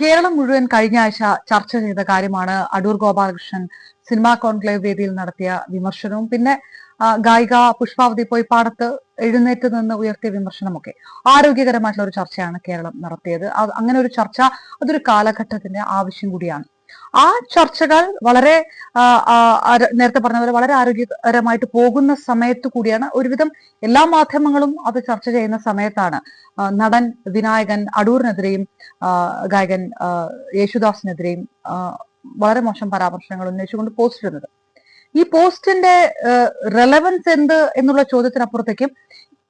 കേരളം മുഴുവൻ കഴിഞ്ഞ ആഴ്ച ചർച്ച ചെയ്ത കാര്യമാണ് അടൂർ ഗോപാലകൃഷ്ണൻ സിനിമാ കോൺക്ലേവ് വേദിയിൽ നടത്തിയ വിമർശനവും. പിന്നെ ഗായിക പുഷ്പാവതി പോയി പാടത്ത് എഴുന്നേറ്റ് നിന്ന് ഉയർത്തിയ വിമർശനമൊക്കെ ആരോഗ്യകരമായിട്ടുള്ള ഒരു ചർച്ചയാണ് കേരളം നടത്തിയത്. അങ്ങനെ ഒരു ചർച്ച അതൊരു കാലഘട്ടത്തിന്റെ ആവശ്യം കൂടിയാണ്. ആ ചർച്ചകൾ വളരെ നേരത്തെ പറഞ്ഞ പോലെ വളരെ ആരോഗ്യകരമായിട്ട് പോകുന്ന സമയത്ത് കൂടിയാണ്. ഒരുവിധം എല്ലാ മാധ്യമങ്ങളും അത് ചർച്ച ചെയ്യുന്ന സമയത്താണ്. നടൻ വിനായകൻ അടൂറിനെതിരെയും ഗായകൻ യേശുദാസിനെതിരെയും വളരെ മോശം പരാമർശങ്ങൾ ഉന്നയിച്ചുകൊണ്ട് പോസ്റ്റ് ഇടുന്നത്. ഈ പോസ്റ്റിന്റെ റെലവൻസ് എന്ത് എന്നുള്ള ചോദ്യത്തിനപ്പുറത്തേക്കും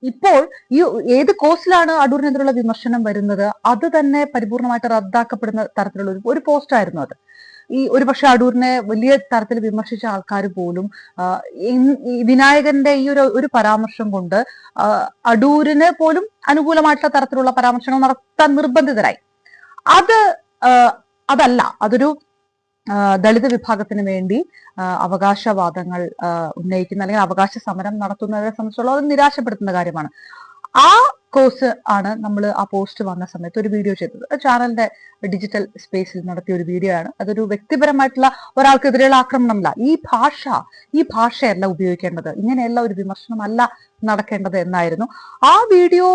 ഇപ്പോൾ ഈ ഏത് കോസ്റ്റിലാണ് അടൂരിനെതിരെയുള്ള വിമർശനം വരുന്നത്? അത് തന്നെ പരിപൂർണമായിട്ട് റദ്ദാക്കപ്പെടുന്ന തരത്തിലുള്ള ഒരു പോസ്റ്റായിരുന്നു അത്. ഈ ഒരുപക്ഷെ അടൂരിനെ വലിയ തരത്തിൽ വിമർശിച്ച ആൾക്കാർ പോലും വിനായകന്റെ ഈ ഒരു ഒരു പരാമർശം കൊണ്ട് അടൂരിന് പോലും അനുകൂലമായിട്ടുള്ള തരത്തിലുള്ള പരാമർശങ്ങൾ നടത്താൻ നിർബന്ധിതരായി. അത് അതല്ല അതൊരു ദളിത് വിഭാഗത്തിന് വേണ്ടി അവകാശവാദങ്ങൾ ഉന്നയിക്കുന്ന അല്ലെങ്കിൽ അവകാശ സമരം നടത്തുന്നവരെ സംബന്ധിച്ചുള്ള അത് നിരാശപ്പെടുത്തുന്ന കാര്യമാണ്. ആ കോഴ്സ് ആണ് നമ്മൾ ആ പോസ്റ്റ് വന്ന സമയത്ത് ഒരു വീഡിയോ ചെയ്തത്. ചാനലിന്റെ ഡിജിറ്റൽ സ്പേസിൽ നടത്തിയ ഒരു വീഡിയോ ആണ്. അതൊരു വ്യക്തിപരമായിട്ടുള്ള ഒരാൾക്കെതിരെയുള്ള ആക്രമണമല്ല. ഈ ഭാഷ ഈ ഭാഷയല്ല ഉപയോഗിക്കേണ്ടത്. ഇങ്ങനെയല്ല ഒരു വിമർശനമല്ല നടക്കേണ്ടത് എന്നായിരുന്നു. ആ വീഡിയോ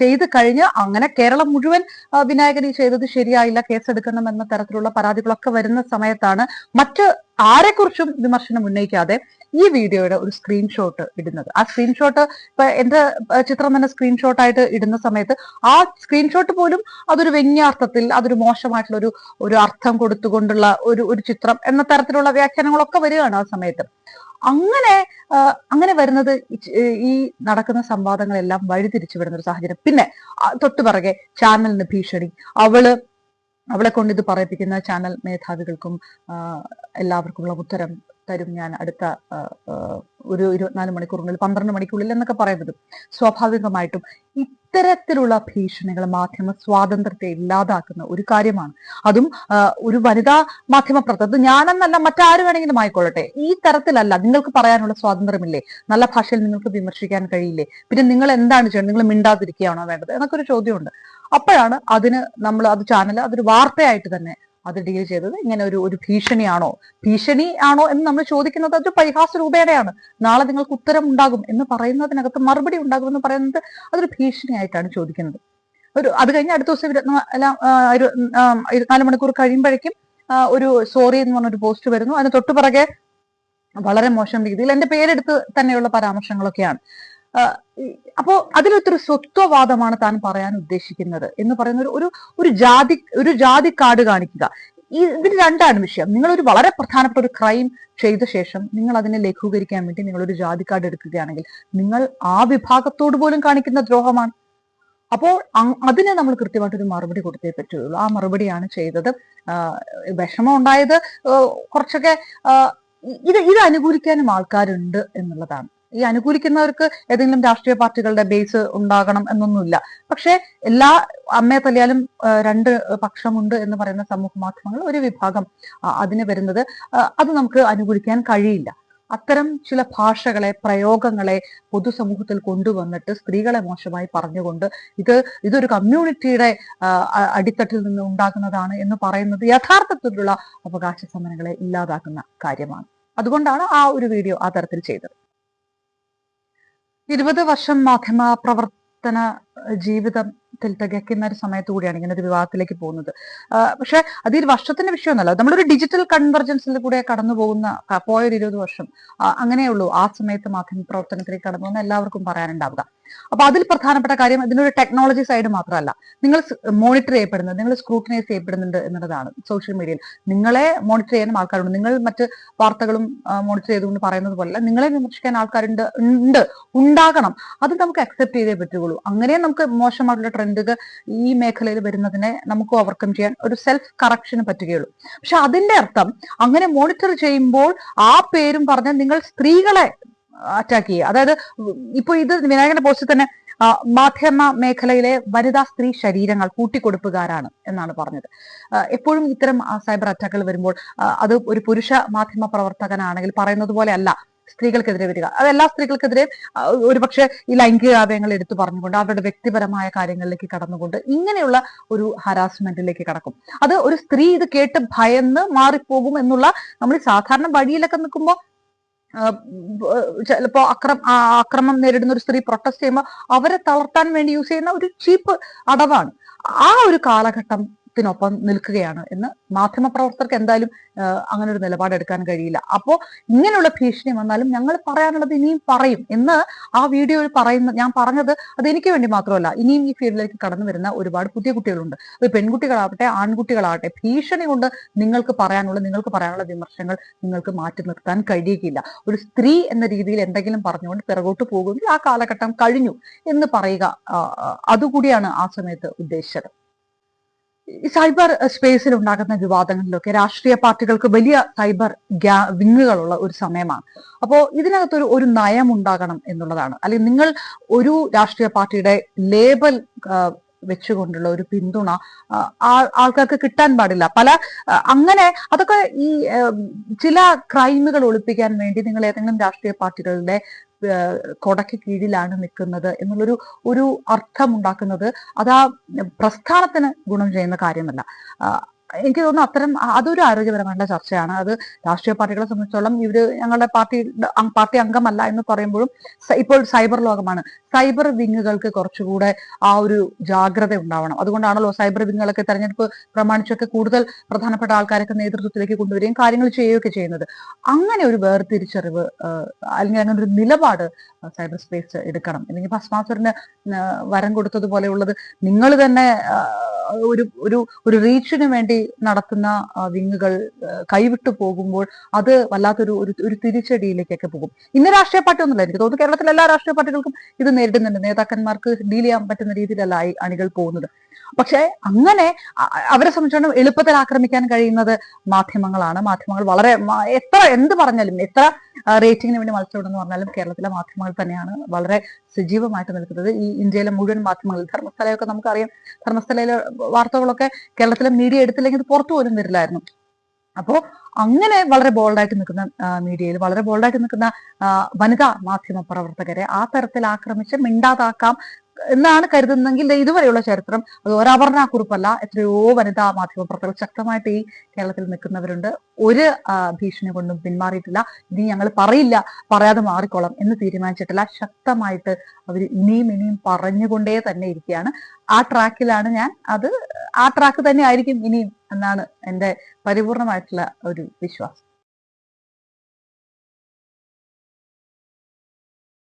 ചെയ്ത് കഴിഞ്ഞ് അങ്ങനെ കേരളം മുഴുവൻ വിനായകനി ചെയ്തത് ശരിയായില്ല കേസെടുക്കണം എന്ന തരത്തിലുള്ള പരാതികളൊക്കെ വരുന്ന സമയത്താണ് മറ്റ് ആരെക്കുറിച്ചും വിമർശനം ഉന്നയിക്കാതെ ഈ വീഡിയോയുടെ ഒരു സ്ക്രീൻഷോട്ട് ഇടുന്നത്. ആ സ്ക്രീൻഷോട്ട് ഇപ്പൊ എന്റെ ചിത്രം തന്നെ സ്ക്രീൻഷോട്ട് ആയിട്ട് ഇടുന്ന സമയത്ത് ആ സ്ക്രീൻഷോട്ട് പോലും അതൊരു വ്യംഗ്യാർത്ഥത്തിൽ അതൊരു മോശമായിട്ടുള്ള ഒരു ഒരു അർത്ഥം കൊടുത്തുകൊണ്ടുള്ള ഒരു ഒരു ചിത്രം എന്ന തരത്തിലുള്ള വ്യാഖ്യാനങ്ങളൊക്കെ വരികയാണ് ആ സമയത്ത്. അങ്ങനെ അങ്ങനെ വരുന്നത് ഈ നടക്കുന്ന സംവാദങ്ങളെല്ലാം വഴിതിരിച്ചു വിടുന്ന ഒരു സാഹചര്യം. പിന്നെ തൊട്ടു പിറകെ ചാനലിന് ഭീഷണി. അവൾ അവളെ കൊണ്ട് ഇത് പറയിപ്പിക്കുന്ന ചാനൽ മേധാവികൾക്കും എല്ലാവർക്കുമുള്ള ഉത്തരം തരും ഞാൻ അടുത്ത ഒരു ഇരുപത്തിനാല് മണിക്കൂറിനുള്ളിൽ പന്ത്രണ്ട് മണിക്കുള്ളിൽ എന്നൊക്കെ പറയുന്നത്. സ്വാഭാവികമായിട്ടും ഇത്തരത്തിലുള്ള ഭീഷണികൾ മാധ്യമ സ്വാതന്ത്ര്യത്തെ ഇല്ലാതാക്കുന്ന ഒരു കാര്യമാണ്. അതും ഒരു വനിതാ മാധ്യമ പ്രവർത്തകർ ഞാനെന്നല്ല മറ്റാര് വേണമെങ്കിലും ആയിക്കൊള്ളട്ടെ. ഈ തരത്തിലല്ല നിങ്ങൾക്ക് പറയാനുള്ള സ്വാതന്ത്ര്യമില്ലേ? നല്ല ഭാഷയിൽ നിങ്ങൾക്ക് വിമർശിക്കാൻ കഴിയില്ലേ? പിന്നെ നിങ്ങൾ എന്താണ് ചെയ്യുന്നത് നിങ്ങൾ മിണ്ടാതിരിക്കുകയാണോ വേണ്ടത്? എന്നൊക്കെ ഒരു ചോദ്യമുണ്ട്. അപ്പോഴാണ് അതിന് നമ്മൾ അത് ചാനൽ അതൊരു വാർത്തയായിട്ട് തന്നെ അത് ഡീൽ ചെയ്തത് ഇങ്ങനെ ഒരു ഒരു ഭീഷണിയാണോ ഭീഷണി ആണോ എന്ന് നമ്മൾ ചോദിക്കുന്നത് അത് പരിഹാസ രൂപേണയാണ്. നാളെ നിങ്ങൾക്ക് ഉത്തരം ഉണ്ടാകും എന്ന് പറയുന്നതിനകത്ത് മറുപടി ഉണ്ടാകും എന്ന് പറയുന്നത് അതൊരു ഭീഷണിയായിട്ടാണ് ചോദിക്കുന്നത്. ഒരു അത് കഴിഞ്ഞ് അടുത്ത ദിവസം ഇരുപത്തിനാ- എല്ലാം, ആ, ഇരു- ഇരുപത്തിനാല് മണിക്കൂർ കഴിയുമ്പോഴേക്കും ഒരു സോറി എന്ന് പറഞ്ഞൊരു പോസ്റ്റ് വരുന്നു. അതിന് തൊട്ടു പിറകെ വളരെ മോശം രീതിയിൽ എന്റെ പേരെടുത്ത് തന്നെയുള്ള പരാമർശങ്ങളൊക്കെയാണ്. അപ്പോ അതിലൊത്തൊരു സ്വത്വവാദമാണ് താൻ പറയാൻ ഉദ്ദേശിക്കുന്നത് എന്ന് പറയുന്ന ഒരു- ഒരു ഒരു ജാതി ഒരു ജാതി കാർഡ് കാണിക്കുക. ഈ ഇതിന് രണ്ടാണ് വിഷയം. നിങ്ങൾ ഒരു വളരെ പ്രധാനപ്പെട്ട ഒരു ക്രൈം ചെയ്ത ശേഷം നിങ്ങൾ അതിനെ ലഘൂകരിക്കാൻ വേണ്ടി നിങ്ങൾ ഒരു ജാതി കാർഡ് എടുക്കുകയാണെങ്കിൽ നിങ്ങൾ ആ വിഭാഗത്തോട് പോലും കാണിക്കുന്ന ദ്രോഹമാണ്. അപ്പോൾ അതിനെ നമ്മൾ കൃത്യമായിട്ടൊരു മറുപടി കൊടുത്തേ പറ്റുള്ളൂ. ആ മറുപടിയാണ് ചെയ്തത്. വിഷമം ഉണ്ടായത് കുറച്ചൊക്കെ ഇത് ഇത് അനുകൂലിക്കാനും ആൾക്കാരുണ്ട് എന്നുള്ളതാണ്. ഈ അനുകൂലിക്കുന്നവർക്ക് ഏതെങ്കിലും രാഷ്ട്രീയ പാർട്ടികളുടെ ബേസ് ഉണ്ടാകണം എന്നൊന്നുമില്ല. പക്ഷെ എല്ലാ അമ്മയെ തല്ലിയാലും രണ്ട് പക്ഷമുണ്ട് എന്ന് പറയുന്ന സമൂഹ മാധ്യമങ്ങൾ ഒരു വിഭാഗം അതിന് വരുന്നത്. അത് നമുക്ക് അനുകൂലിക്കാൻ കഴിയില്ല. അത്തരം ചില ഭാഷകളെ പ്രയോഗങ്ങളെ പൊതുസമൂഹത്തിൽ കൊണ്ടുവന്നിട്ട് സ്ത്രീകളെ മോശമായി പറഞ്ഞുകൊണ്ട് ഇത് ഇതൊരു കമ്മ്യൂണിറ്റിയുടെ അടിത്തട്ടിൽ നിന്ന് ഉണ്ടാകുന്നതാണ് എന്ന് പറയുന്നത് യഥാർത്ഥത്തിലുള്ള അവകാശ സമരങ്ങളെ ഇല്ലാതാക്കുന്ന കാര്യമാണ്. അതുകൊണ്ടാണ് ആ ഒരു വീഡിയോ ആ തരത്തിൽ ചെയ്തത്. ഇരുപത് വർഷം മാധ്യമ പ്രവർത്തന ജീവിതത്തിൽ തികയ്ക്കുന്ന ഒരു സമയത്ത് കൂടിയാണ് ഇങ്ങനെ ഒരു വിവാഹത്തിലേക്ക് പോകുന്നത്. പക്ഷെ അത് ഈ വർഷത്തിന്റെ വിഷയമൊന്നുമല്ല. നമ്മളൊരു ഡിജിറ്റൽ കൺവെർജൻസിൽ കൂടെ കടന്നു പോകുന്ന പോയൊരു ഇരുപത് വർഷം അങ്ങനെയുള്ളൂ ആ സമയത്ത് മാധ്യമ പ്രവർത്തനത്തിലേക്ക് കടന്നു പോകുന്ന എല്ലാവർക്കും പറയാനുണ്ടാവുക. അപ്പൊ അതിൽ പ്രധാനപ്പെട്ട കാര്യം ഇതിനൊരു ടെക്നോളജി സൈഡ് മാത്രമല്ല. നിങ്ങൾ മോണിറ്റർ ചെയ്യപ്പെടുന്നത് നിങ്ങൾ സ്ക്രൂട്ടിനൈസ് ചെയ്യപ്പെടുന്നുണ്ട് എന്നുള്ളതാണ് സോഷ്യൽ മീഡിയയിൽ നിങ്ങളെ മോണിറ്റർ ചെയ്യാനും ആൾക്കാരുണ്ട്. നിങ്ങൾ മറ്റ് വാർത്തകളും മോണിറ്റർ ചെയ്തുകൊണ്ട് പറയുന്നത് പോലെ നിങ്ങളെ വിമർശിക്കാൻ ആൾക്കാരുണ്ട് ഉണ്ട് ഉണ്ടാകണം. അത് നമുക്ക് അക്സെപ്റ്റ് ചെയ്തേ പറ്റുകയുള്ളൂ. അങ്ങനെ നമുക്ക് മോശമായിട്ടുള്ള ട്രെൻഡുകൾ ഈ മേഖലയിൽ വരുന്നതിനെ നമുക്ക് ഓവർകം ചെയ്യാൻ ഒരു സെൽഫ് കറക്ഷന് പറ്റുകയുള്ളൂ. പക്ഷെ അതിന്റെ അർത്ഥം അങ്ങനെ മോണിറ്റർ ചെയ്യുമ്പോൾ ആ പേരും പറഞ്ഞ് നിങ്ങൾ സ്ത്രീകളെ അറ്റാക്ക് ചെയ്യുക. അതായത് ഇപ്പൊ ഇത് വിനായകന്റെ പോസ്റ്റിൽ തന്നെ മാധ്യമ മേഖലയിലെ വനിതാ സ്ത്രീ ശരീരങ്ങൾ കൂട്ടിക്കൊടുപ്പുകാരാണ് എന്നാണ് പറഞ്ഞത്. എപ്പോഴും ഇത്തരം സൈബർ അറ്റാക്കുകൾ വരുമ്പോൾ അത് ഒരു പുരുഷ മാധ്യമ പ്രവർത്തകനാണെങ്കിൽ പറയുന്നത് പോലെ അല്ല സ്ത്രീകൾക്കെതിരെ വരിക. അത് എല്ലാ സ്ത്രീകൾക്കെതിരെ ഒരുപക്ഷെ ഈ ലൈംഗികാവയങ്ങൾ എടുത്തു പറഞ്ഞുകൊണ്ട് അവരുടെ വ്യക്തിപരമായ കാര്യങ്ങളിലേക്ക് കടന്നുകൊണ്ട് ഇങ്ങനെയുള്ള ഒരു ഹരാസ്മെന്റിലേക്ക് കടക്കും. അത് ഒരു സ്ത്രീ ഇത് കേട്ട് ഭയന്ന് മാറിപ്പോകും എന്നുള്ള നമ്മൾ സാധാരണ വഴിയിലൊക്കെ നിൽക്കുമ്പോൾ ചിലപ്പോ അക്രം ആ, ആക്രമം നേരിടുന്ന ഒരു സ്ത്രീ പ്രൊട്ടസ്റ്റ് ചെയ്യുമ്പോൾ അവരെ തളർത്താൻ വേണ്ടി യൂസ് ചെയ്യുന്ന ഒരു ചീപ്പ് അടവാണ്. ആ ഒരു കാലഘട്ടത്തിനൊപ്പം നിൽക്കുകയാണ് എന്ന് മാധ്യമപ്രവർത്തകർക്ക് എന്തായാലും അങ്ങനെ ഒരു നിലപാടെടുക്കാൻ കഴിയില്ല. അപ്പോ ഇങ്ങനെയുള്ള ഭീഷണി വന്നാലും ഞങ്ങൾ പറയാനുള്ളത് ഇനിയും പറയും എന്ന് ആ വീഡിയോയിൽ പറയുന്ന ഞാൻ പറഞ്ഞത് അത് എനിക്ക് വേണ്ടി മാത്രമല്ല ഇനിയും ഈ ഫീൽഡിലേക്ക് കടന്നു വരുന്ന ഒരുപാട് പുതിയ കുട്ടികളുണ്ട്. അത് പെൺകുട്ടികളാവട്ടെ ആൺകുട്ടികളാവട്ടെ ഭീഷണി കൊണ്ട് നിങ്ങൾക്ക് പറയാനുള്ള നിങ്ങൾക്ക് പറയാനുള്ള വിമർശനങ്ങൾ നിങ്ങൾക്ക് മാറ്റി നിർത്താൻ കഴിയുകയില്ല. ഒരു സ്ത്രീ എന്ന രീതിയിൽ എന്തെങ്കിലും പറഞ്ഞുകൊണ്ട് പിറകോട്ട് പോകുമെങ്കിൽ ആ കാലഘട്ടം കഴിഞ്ഞു എന്ന് പറയുക അതുകൂടിയാണ് ആ സമയത്ത് ഉദ്ദേശിച്ചത്. സൈബർ സ്പേസിൽ ഉണ്ടാകുന്ന വിവാദങ്ങളിലൊക്കെ രാഷ്ട്രീയ പാർട്ടികൾക്ക് വലിയ സൈബർ വിങ്ങുകളുള്ള ഒരു സമയമാണ്. അപ്പോ ഇതിനകത്തൊരു ഒരു നയം ഉണ്ടാകണം എന്നുള്ളതാണ്. അല്ലെങ്കിൽ നിങ്ങൾ ഒരു രാഷ്ട്രീയ പാർട്ടിയുടെ ലേബൽ വെച്ചുകൊണ്ടുള്ള ഒരു പിന്തുണ ആൾക്കാർക്ക് കിട്ടാൻ പാടില്ല. പല അങ്ങനെ അതൊക്കെ ഈ ചില ക്രൈമുകൾ ഒളിപ്പിക്കാൻ വേണ്ടി നിങ്ങൾ ഏതെങ്കിലും രാഷ്ട്രീയ പാർട്ടികളുടെ ആ, കൊടയ്ക്ക് കീഴിലാണ് നിൽക്കുന്നത് എന്നുള്ളൊരു ഒരു അർത്ഥം ഉണ്ടാക്കുന്നത് അതാ പ്രസ്ഥാനത്തിന് ഗുണം ചെയ്യുന്ന കാര്യമല്ല. എനിക്ക് തോന്നുന്നു അത്തരം അതൊരു ആരോഗ്യപരമായ ചർച്ചയാണ്. അത് രാഷ്ട്രീയ പാർട്ടികളെ സംബന്ധിച്ചോളം ഇവർ ഞങ്ങളുടെ പാർട്ടി പാർട്ടി അംഗമല്ല എന്ന് പറയുമ്പോഴും ഇപ്പോൾ സൈബർ ലോകമാണ്. സൈബർ വിങ്ങുകൾക്ക് കുറച്ചുകൂടെ ആ ഒരു ജാഗ്രത ഉണ്ടാവണം. അതുകൊണ്ടാണല്ലോ സൈബർ വിങ്ങുകളൊക്കെ തെരഞ്ഞെടുപ്പ് പ്രമാണിച്ചൊക്കെ കൂടുതൽ പ്രധാനപ്പെട്ട ആൾക്കാരൊക്കെ നേതൃത്വത്തിലേക്ക് കൊണ്ടുവരികയും കാര്യങ്ങൾ ചെയ്യുകയൊക്കെ ചെയ്യുന്നത്. അങ്ങനെ ഒരു വേർതിരിച്ചറിവ് അല്ലെങ്കിൽ അങ്ങനെ ഒരു നിലപാട് സൈബർ സ്പേസ് എടുക്കണം. അല്ലെങ്കിൽ ഭസ്മാസുരന് വരം കൊടുത്തതുപോലെയുള്ളത് നിങ്ങൾ തന്നെ ഒരു ഒരു ഒരു റീച്ചിന് വേണ്ടി നടത്തുന്ന വിങ്ങുകൾ കൈവിട്ടു പോകുമ്പോൾ അത് വല്ലാത്തൊരു ഒരു ഒരു തിരിച്ചടിയിലേക്കൊക്കെ പോകും. ഇന്ന് രാഷ്ട്രീയ പാർട്ടി ഒന്നുമില്ല. എനിക്ക് തോന്നുന്നു കേരളത്തിലെ എല്ലാ രാഷ്ട്രീയ പാർട്ടികൾക്കും ഇത് നേരിടുന്നുണ്ട്. നേതാക്കന്മാർക്ക് ഡീൽ ചെയ്യാൻ പറ്റുന്ന രീതിയിലല്ല അണികൾ പോകുന്നത്. പക്ഷേ അങ്ങനെ അവരെ സംബന്ധിച്ചിടത്തോളം എളുപ്പത്തിൽ ആക്രമിക്കാൻ കഴിയുന്നത് മാധ്യമങ്ങളാണ്. മാധ്യമങ്ങൾ വളരെ എത്ര എന്ത് പറഞ്ഞാലും എത്ര റേറ്റിംഗിന് വേണ്ടി മത്സരമെന്ന് പറഞ്ഞാലും കേരളത്തിലെ മാധ്യമങ്ങൾ തന്നെയാണ് വളരെ സജീവമായിട്ട് നിൽക്കുന്നത്. ഈ ഇന്ത്യയിലെ മുഴുവൻ മാധ്യമങ്ങളിൽ ധർമ്മസ്ഥലയൊക്കെ നമുക്കറിയാം. ധർമ്മസ്ഥലയിലെ വാർത്തകളൊക്കെ കേരളത്തിലെ മീഡിയ എടുത്തില്ലെങ്കിൽ പുറത്തു പോലും വരില്ലായിരുന്നു. അപ്പോ അങ്ങനെ വളരെ ബോൾഡായിട്ട് നിൽക്കുന്ന മീഡിയയിൽ വളരെ ബോൾഡായിട്ട് നിൽക്കുന്ന വനിതാ മാധ്യമ പ്രവർത്തകരെ ആ തരത്തിൽ ആക്രമിച്ച് മിണ്ടാതാക്കാം എന്നാണ് കരുതുന്നെങ്കിൽ ഇതുവരെയുള്ള ചരിത്രം അത് ഒരവർണ കുറിപ്പല്ല എത്രയോ വനിതാ മാധ്യമ പ്രവർത്തകർ ശക്തമായിട്ട് ഈ കേരളത്തിൽ നിൽക്കുന്നവരുണ്ട്. ഒരു ഭീഷണി കൊണ്ടും പിന്മാറിയിട്ടില്ല. ഇനി ഞങ്ങൾ പറയില്ല പറയാതെ മാറിക്കോളാം എന്ന് തീരുമാനിച്ചിട്ടില്ല. ശക്തമായിട്ട് അവർ ഇനിയും ഇനിയും പറഞ്ഞുകൊണ്ടേ തന്നെ ഇരിക്കുകയാണ്. ആ ട്രാക്കിലാണ് ഞാൻ അത് ആ ട്രാക്ക് തന്നെ ആയിരിക്കും ഇനിയും എന്നാണ് എന്റെ പരിപൂർണമായിട്ടുള്ള ഒരു വിശ്വാസം.